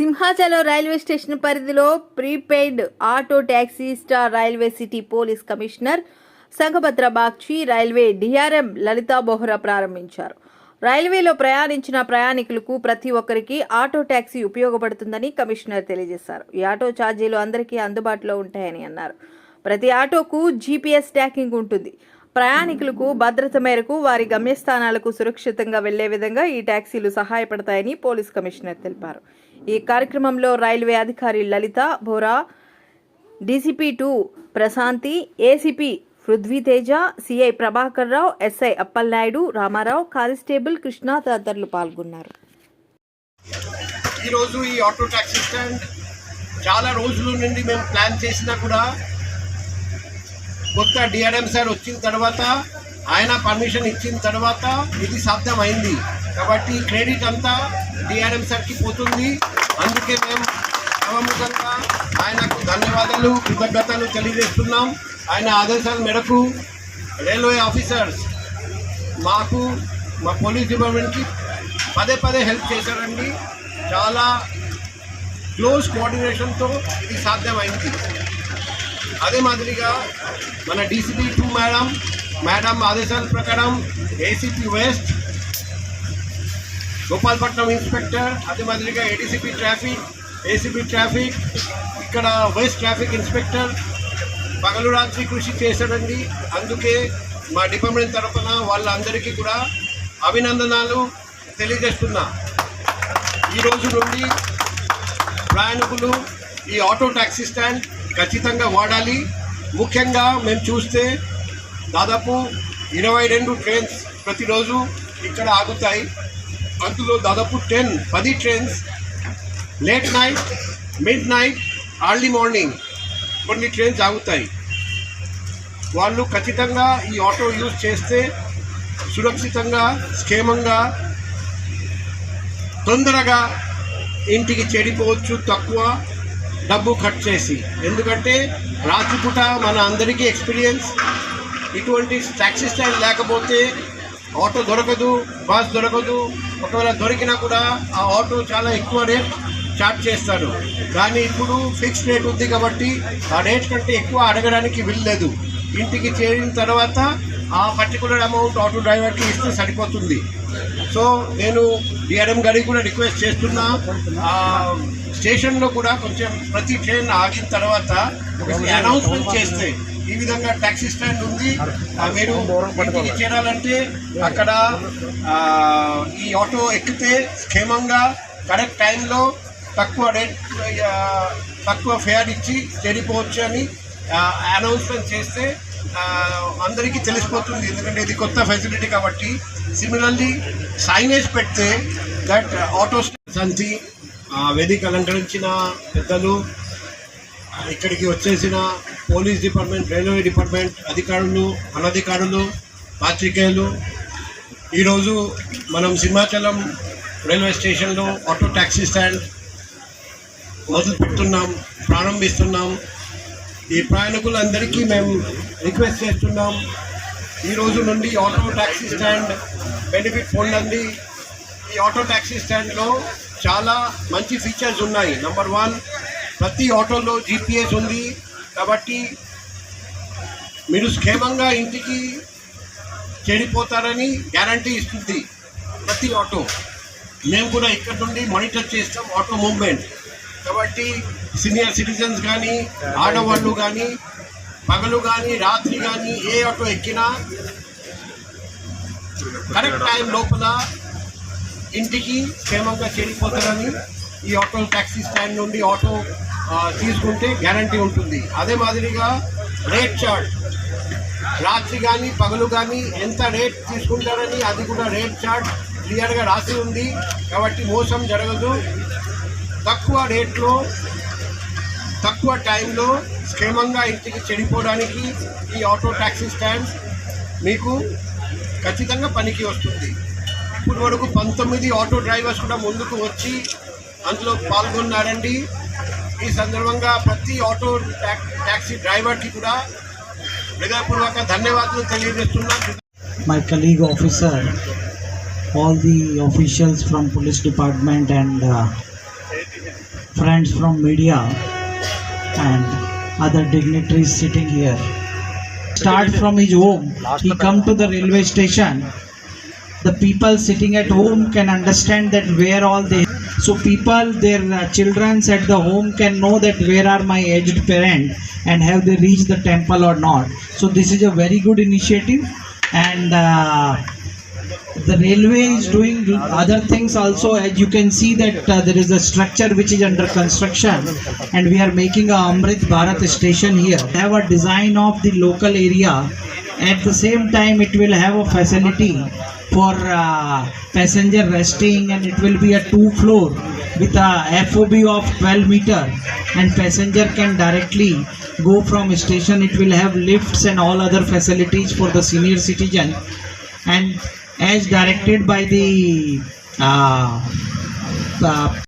Simhachalam railway station పరిధిలో prepaid auto taxi star railway city police commissioner Shankhabrata Bagchi railway DRM Lalitha Bohra ప్రారంభించారు. రైల్వేలో ప్రయాణించిన ప్రయాణికులకు ప్రతి ఒక్కరికి ఆటో ట్యాక్సీ ఉపయోగపడుతుందని కమిషనర్ తెలియజేశారు. ఈ ఆటో ఛార్జీలు అందరికీ అందుబాటులో ఉంటాయని అన్నారు. ప్రతి ఆటోకు జీపీఎస్ ట్యాకింగ్ ఉంటుంది. ప్రయాణికులకు భద్రత మేరకు వారి గమ్యస్థానాలకు సురక్షితంగా వెళ్ళే విధంగా ఈ ట్యాక్సీలు సహాయపడతాయని పోలీస్ కమిషనర్ తెలిపారు. ఈ కార్యక్రమంలో రైల్వే అధికారి Lalitha Bora DCP two Prashanthi ACP Prithviteja CI Prabhakar Rao SI Appalanaidu Ramarao constable Krishna తదితరులు పాల్గొన్నారు. ఈరోజు ఈ ఆటో టాక్సీ స్టాండ్ చాలా రోజుల నుండి మేము ప్లాన్ చేసినా కూడా కొత్త డిఆర్ఎం సార్ వచ్చిన తర్వాత ఆయన పర్మిషన్ ఇచ్చిన తర్వాత ఇది సాధ్యమైంది. కాబట్టి క్రెడిట్ అంతా డిఆర్ఎం సార్కి పోతుంది. అందుకే మేము సభముఖంగా ఆయనకు ధన్యవాదాలు కృతజ్ఞతలు తెలియజేస్తున్నాం. ఆయన ఆదేశాల మేరకు రైల్వే ఆఫీసర్స్ మాకు మా పోలీస్ డిపార్ట్మెంట్కి పదే పదే హెల్ప్ చేశారండి. చాలా క్లోజ్ కోఆర్డినేషన్తో ఇది సాధ్యమైంది. అదే మాదిరిగా మన డీసీపీ టూ మేడం మేడం ఆదేశాల ప్రకారం ఏసీపీ వెస్ట్ గోపాల్పట్నం ఇన్స్పెక్టర్ అదే మాదిరిగా ఏడీసీపీ ట్రాఫిక్ ఏసీపీ ట్రాఫిక్ ఇక్కడ వైస్ ట్రాఫిక్ ఇన్స్పెక్టర్ పగలు రాత్రి కృషి చేశాడండి. అందుకే మా డిపార్ట్మెంట్ తరఫున వాళ్ళందరికీ కూడా అభినందనాలు తెలియజేస్తున్నా. ఈ రోజు నుండి ప్రయాణికులు ఈ ఆటో టాక్సీ స్టాండ్ ఖచ్చితంగా వాడాలి. ముఖ్యంగా మేము చూస్తే దాదాపు ఇరవై రెండు ట్రైన్స్ ప్రతిరోజు ఇక్కడ ఆగుతాయి. అందులో దాదాపు టెన్ పది trains late night midnight early morning కొన్ని ట్రైన్స్ ఆగుతాయి. వాళ్ళు ఖచ్చితంగా ఈ ఆటో యూజ్ చేస్తే సురక్షితంగా క్షేమంగా తొందరగా ఇంటికి చెడిపోవచ్చు తక్కువ డబ్బు ఖర్చు చేసి. ఎందుకంటే రాత్రిపూట మన అందరికీ ఎక్స్పీరియన్స్ ఇటువంటి ట్యాక్సీ స్టాండ్ లేకపోతే ఆటో దొరకదు బస్ దొరకదు. ఒకవేళ దొరికినా కూడా ఆ ఆటో చాలా ఎక్కువ రేట్ చార్జ్ చేస్తారు కానీ ఇప్పుడు ఫిక్స్ రేట్ ఉంది కాబట్టి ఆ రేట్ కంటే ఎక్కువ అడగడానికి వీల్లేదు. ఇంటికి చేరిన తర్వాత ఆ పర్టికులర్ అమౌంట్ ఆటో డ్రైవర్కి ఇస్తే సరిపోతుంది. సో నేను డిఆర్ఎం గారికి కూడా రిక్వెస్ట్ చేస్తున్నా. ఆ, స్టేషన్లో కూడా కొంచెం ప్రతి ట్రైన్ ఆగిన తర్వాత అనౌన్స్మెంట్ చేస్తే ఈ విధంగా ట్యాక్సీ స్టాండ్ ఉంది. మీరు ఇంటికి చేరాలంటే అక్కడ ఈ ఆటో ఎక్కితే క్షేమంగా కరెక్ట్ టైంలో తక్కువ రేట్ తక్కువ ఫేర్ ఇచ్చి చేరిపోవచ్చు అని అనౌన్స్మెంట్ చేస్తే అందరికీ తెలిసిపోతుంది. ఎందుకంటే ఇది కొత్త ఫెసిలిటీ కాబట్టి సిమిలర్లీ సైనేజ్ పెడితే దట్ ఆటో సంతి ఆ, వేదిక అలంకరించిన పెద్దలు ఇక్కడికి వచ్చేసిన పోలీస్ డిపార్ట్మెంట్ రైల్వే డిపార్ట్మెంట్ అధికారులు అనధికారులు పాత్రికేయులు. ఈరోజు మనం సింహాచలం రైల్వే స్టేషన్లో ఆటో ట్యాక్సీ స్టాండ్ మొదలు పెడుతున్నాం ప్రారంభిస్తున్నాం. ఈ ప్రయాణికులందరికీ మేము రిక్వెస్ట్ చేస్తున్నాం ఈ రోజు నుండి ఆటో ట్యాక్సీ స్టాండ్ బెనిఫిట్ పొందండి. ఈ ఆటో ట్యాక్సీ స్టాండ్లో చాలా మంచి ఫీచర్స్ ఉన్నాయి. నంబర్ వన్ ప్రతి ఆటోలో జీపీఎస్ ఉంది. కాబట్టి మీరు క్షేమంగా ఇంటికి చెడిపోతారని గ్యారంటీ ఇస్తుంది ప్రతి ఆటో. మేము కూడా ఇక్కడ నుండి మానిటర్ చేస్తాం ఆటో మూవ్మెంట్. కాబట్టి సీనియర్ సిటిజన్స్ కానీ ఆడవాళ్ళు కానీ పగలు కానీ రాత్రి కానీ ఏ ఆటో ఎక్కినా కరెక్ట్ టైం లోపల ఇంటికి క్షేమంగా చేరిపోతారని ఈ ఆటో ట్యాక్సీ స్టాండ్ నుండి ఆటో తీసుకుంటే గ్యారంటీ ఉంటుంది. అదే మాదిరిగా రేట్ చార్ట్. రాత్రి కానీ పగలు కానీ ఎంత రేట్ తీసుకుంటారని అది కూడా రేట్ చార్ట్ క్లియర్గా రాసి ఉంది. కాబట్టి మోసం జరగదు. తక్కువ రేట్లో తక్కువ టైంలో క్షేమంగా ఇంటికి చెడిపోవడానికి ఈ ఆటో ట్యాక్సీ స్టాండ్ మీకు ఖచ్చితంగా పనికి వస్తుంది. ఇప్పుడు వరకు పంతొమ్మిది ఆటో డ్రైవర్స్ కూడా ముందుకు వచ్చి అందులో పాల్గొన్నారండి ఈ సందర్భంగా ప్రతి ఆటో ట్యాక్ ట్యాక్సీ డ్రైవర్కి కూడా హృదయపూర్వక ధన్యవాదాలు తెలియజేస్తున్నాను my colleague officer, all the officials from police department and uh, friends from media and other dignitaries sitting here. Start from his home. He come to the railway station. The people sitting at home can understand that where all they so people their uh, childrens at the home can know that where are my aged parent and have they reached the temple or not. So this is a very good initiative and uh, the railway is doing other things also. As you can see that uh, there is a structure which is under construction and we are making a amrit bharat station here. Have a design of the local area. At the same time it will have a facility for uh, passenger resting and it will be a two floor with a fob of 12 meter. And passenger can directly go from station. It will have lifts and all other facilities for the senior citizen. And as directed by the uh, uh,